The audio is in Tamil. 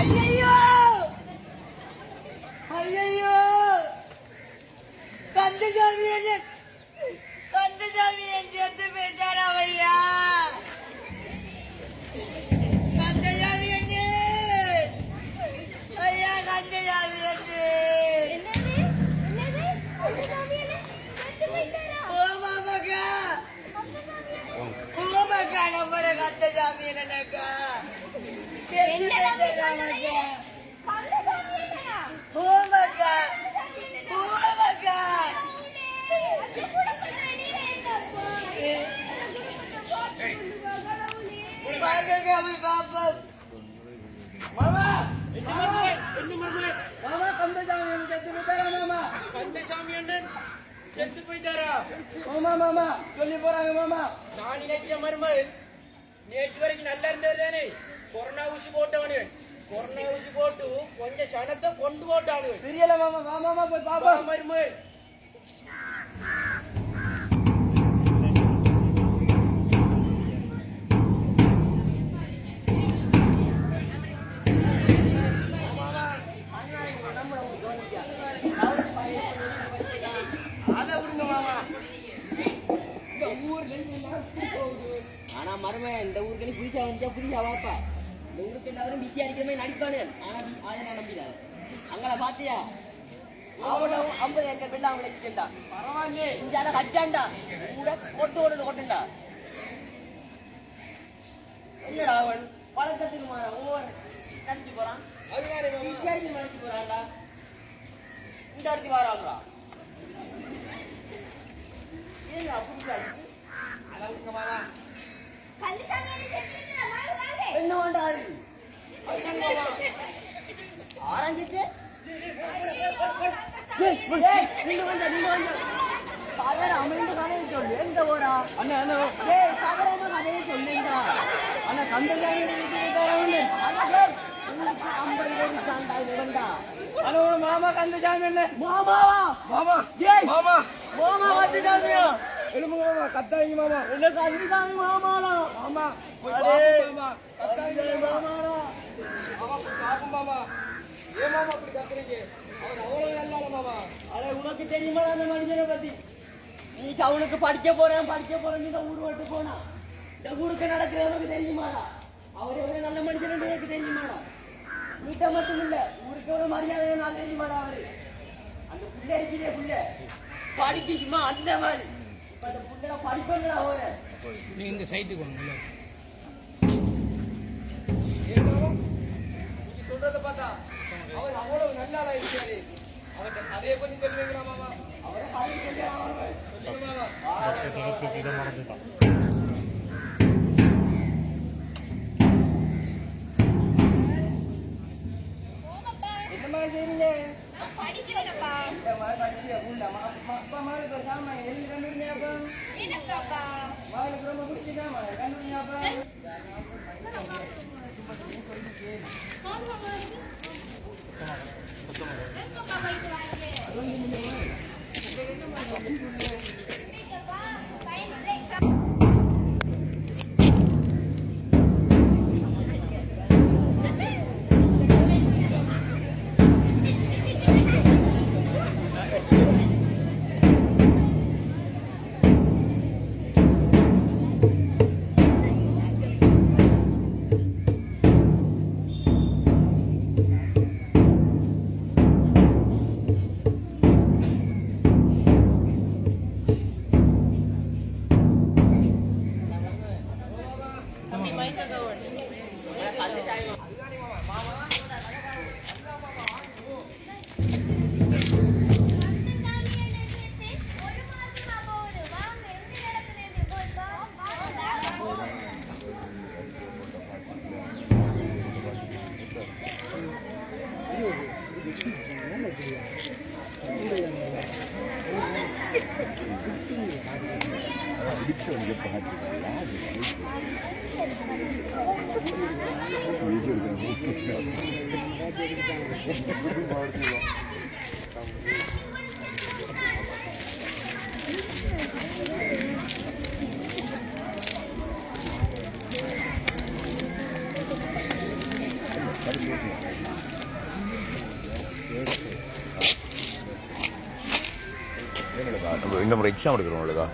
ஐயையோ! ஐயையோ! கந்தசாமி கந்தசாமி என் செத்து போயிட்டாரா ஐயா கந்தசாமி என்ன ஐயா கந்தசாமி என்ன ஓமாமக்கா ஓமாக்கா நம்மள கந்தசாமி என்னக்கா செத்து போயிட்டாரா ஓமாக்கா ஓமாக்கா பாக்கக்கா போய் பாப்போம் மாமா என்ன மருமக என்ன மருமக மாமா கந்தசாமி என்ன செத்து போயிட்டாரா மாமா மாமா சொல்லி போறாங்க மாமா நான் நினைக்கிற மருமகள் நேற்று வரைக்கும் நல்லா இருந்தவர் தானே கொரோனா ஊசி போட்டவனு கொரோனா ஊசி போட்டு கொஞ்சம் சனத்தை கொண்டு போட்டானு தெரியல மாமா வா மாமா போய் வா பாப்போம் மருமகள் அதை விடுங்க மாமா இந்த ஊர்ல ஆனா மரும இந்த ஊருக்கு புதுசா வந்தா புதுசா வாப்பா ஊருக்கு எல்லாரும் பிஸியா இருக்கிற மாதிரி நடிப்பானு. அதை நான் நம்பிடாது அங்கள பாத்தியா? அவனும் ஐம்பது ஏக்கர் பிள்ளை அவங்களை வச்சுட்டா பரவாயில்லையே. இங்கால வச்சான்டா. கூட கொட்டு ஓடுன்னு கொட்டுண்டா என்னடா அவன்? பழக்கத்துக்கு மாறான் ஒவ்வொரு நடிச்சு போறான். பிஸியா இருக்கு நடிச்சு போறான்டா. இந்த இடத்துக்கு வராங்களா ஏங்க புதுசா இருக்கு. அதை விடுங்க மாமா என்ன வேண்டாம் வந்த சாதாரண அமர்ந்த கதையை சொல்லு எங்க போறா? அண்ணா அண்ணா. ஏய் சாதாரண கதையை சொல்லுங்க அண்ணா கந்தசாமி உங்களுக்கு ஐம்பது ரூபாய் சாண்டா வேண்டா அண்ணா உங்க மாமா கந்தசாமி என்ன? மாமாவா மாமா ஏய் மாமா. மாமா வந்துட்டாமியா எழுப்புங்க மாமா கத்தாங்க மாமா. என்ன கதிரிசாமி மாமாடா? மாமா மாமா கத்தாங்க மாமா. மாமாடா. உனக்கு தெரியுமா அந்த மனிதனை பத்தி நீ அவனுக்கு படிக்க போறேன் படிக்க போறேன் இந்த ஊரு விட்டு போனா இந்த ஊருக்கு நடக்கிறவனுக்கு தெரியுமாடா அவர் எவ்வளவு நல்ல மனுஷன் எனக்கு தெரியுமாடா நீட்ட மட்டும் இல்ல ஊருக்கு எவ்வளவு மரியாதை நான் தெரியுமாடா அவரு அந்த புள்ள இருக்கிறே புள்ள படிக்க சும்மா அந்த மாதிரி இப்ப அந்த புள்ள படிப்பா அவரு நீ இந்த சைட்டுக்கு வாங்க ஏன் மாமா நீங்க சொல்றத பார்த்தா அவர் அவ்வளவு நல்லா இருக்காரு. அவர்கிட்ட கதையை கொஞ்சம் சொல்லுவீங்களா மாமா. அவரை சொல்லுங்க சாமா எனக்காப்பா மகளுக்கு ரொம்ப பிடிச்சிட்டாமா கண்டுருங்க Thank you. Mika Gawad. എനിക്ക് പാട്ടില്ല இன்னும் ஒரு எக்ஸாம் எடுக்கிறோம் உங்களுக்கு